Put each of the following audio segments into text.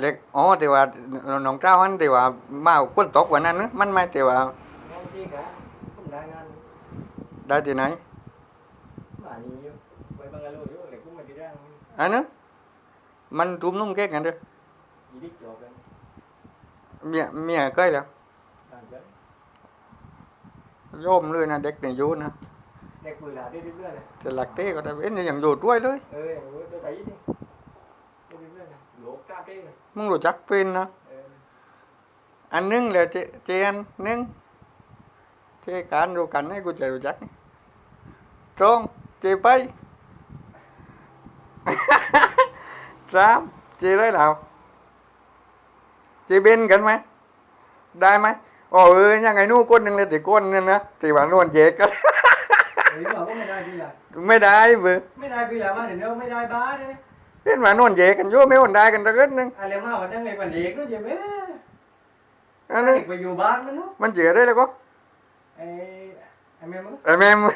เล็กอ๋อแต่ว่าน้องเจ้าอันแต่ว่ามาคนตกกว่านั้นนึมันไม่แต่ว่างานจริงอะผมได้งานได้ที่ไหนมานี่อยู่ไปบังกะโลอยู่เลยกูมาที่ร่างอันนั้นมันทุ่มนุ่งแก้กันเด้อยีดิกจบกันเมียเมียเคยแล้วต่างกันโยมเลยนะเด็กในอยู่นะเด็กปืนหลาได้เรื่อยๆเลยแต่หลักเต้ก็ได้เอ็นอย่างอยู่ด้วยเลยเอออย่างนี้ตัวไตนี่ได้เรื่อยๆเลยโหลกกล้า เต้เลยมึงรู้จักเป็นนะเอออันหนึงเลยเจเจอันหนึงเจการรู้กันให้กูจะรู้จักตรงเจไป สามเจได้แล้วเจเบนกันไหมได้ไหมอ๋อเออยังไงนู่นก้นหนึ่งเลยแต่ก้นนั่นนะแต่ว่านู่นเจกันเฮ้ยบอกว่าไม่ได้พี่ละไม่ได้เบื่อไม่ได้พี่ละมาเดี๋ยวเราไม่ได้บ้าเลย เห็นว่านู่นเจกันอยู่ไม่คนได้กันตะเกิดนึงอะไรมาวันนั้นในวันเด็กก็จะไม่อันนึงเด็กไปอยู่บ้านมันเนาะมันเจได้แล้วก็ไอ้ไอ้แม่มึงไอ้แม่มึง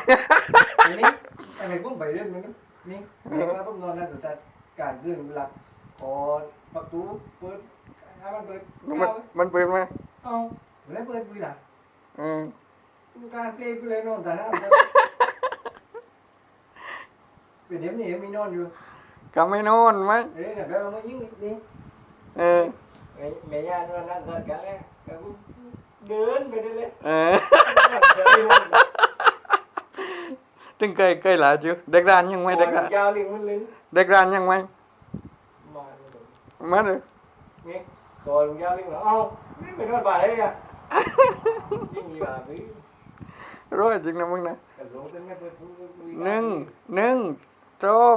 ไอ้นี่อะไรพวกไปเรื่องมันนี่แม่ว่าผมนอนนั่นแต่การเรื่องหลักขอประตูเปิดให้มันเปิดมันมันเปิดไหมเอาแล้วเปิดพี่ละอืมการเพลงกูเลยนอนแต่นะเป็นเดี๋ยวนี้มีนอนอยู่ ก็ไม่นอนไหมเอ้ยแบบเราไม่ยิงนี่เออแม่แม่ย่านอนนั่นนั่นกันเลยแล้วกูเดินไปได้เลยเออตึงเคยเคยหลายจูเด็กร้านยังไม่เด็กร้านยาวลิงมันเลยเด็กร้านยังไม่มามาเลยนี่ก่อนยาวลิงเหรอเอ้าไม่เป็นว่าบาทเลยอะยิ่งมีบาทพี่ร้อยจริงนะมึงนะกระโดดเป็นไม่เปิดหนึ่งหนึ่งตรง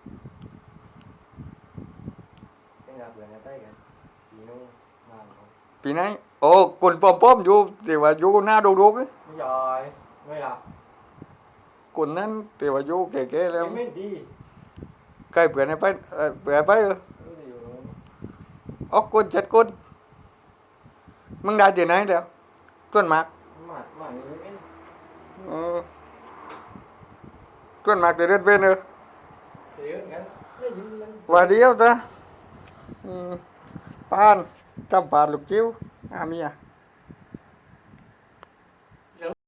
ปีนู้นมาเขาปีไหนโอ้คนป้อมป้อมๆอยู่แต่ว่าอยู่หน้าดูดูๆไม่ยอยไม่หลับคนนั้นแต่ว่าอยู่แก่ๆแล้วไม่ดีใกล้เผื่อให้ไปเอ่อเผื่อไปเออรู้สึกอยู่ออกคนเจ็ดคนมึงได้ที่ไหนแล้วต้นหมากมามานี่เองเออต้นหมากแต่เด็ดเป็นเออเดี๋ยวงั้นไม่ยิ้มยังว่าเดียวจ้ะอืม ปาน